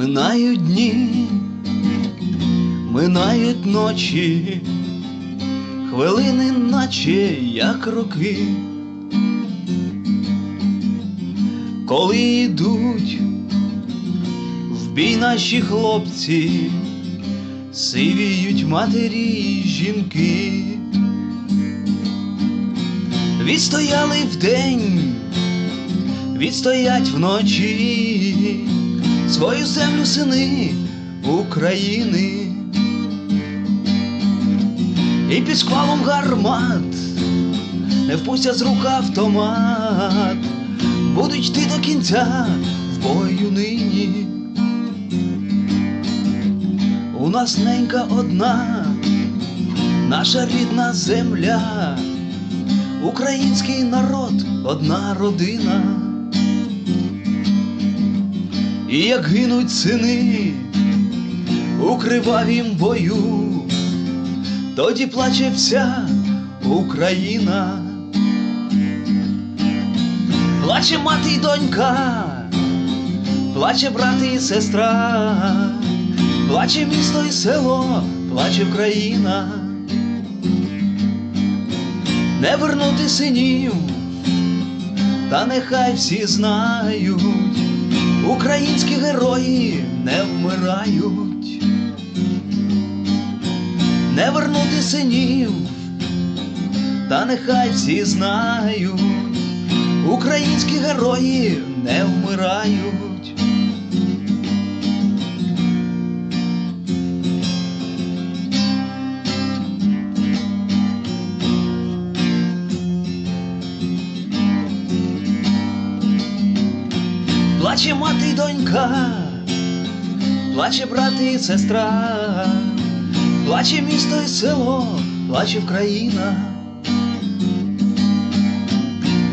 Минають дні, минають ночі, хвилини, наче як роки, коли йдуть в бій наші хлопці, сивіють матері й жінки, відстояли вдень, відстоять вночі свою землю сини України. І під шквалом гармат не впустять з рук автомат, будуть йти до кінця в бою нині. У нас ненька одна, наша рідна земля, український народ, одна родина. І як гинуть сини у кривавім бою, тоді плаче вся Україна, плаче мати й донька, плаче брат і сестра, плаче місто і село, плаче Україна, не вернути синів, та нехай всі знають. Українські герої не вмирають, не вернути синів, та нехай всі знають, українські герої не вмирають. Плаче мати й донька, плаче брат і сестра, плаче місто і село, плаче Вкраїна,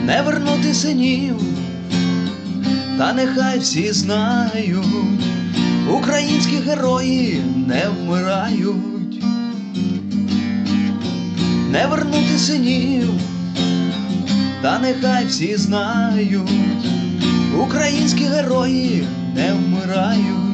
не вернути синів, та нехай всі знають, українські герої не вмирають, не вернути синів, та нехай всі знають. Українські герої не вмирають.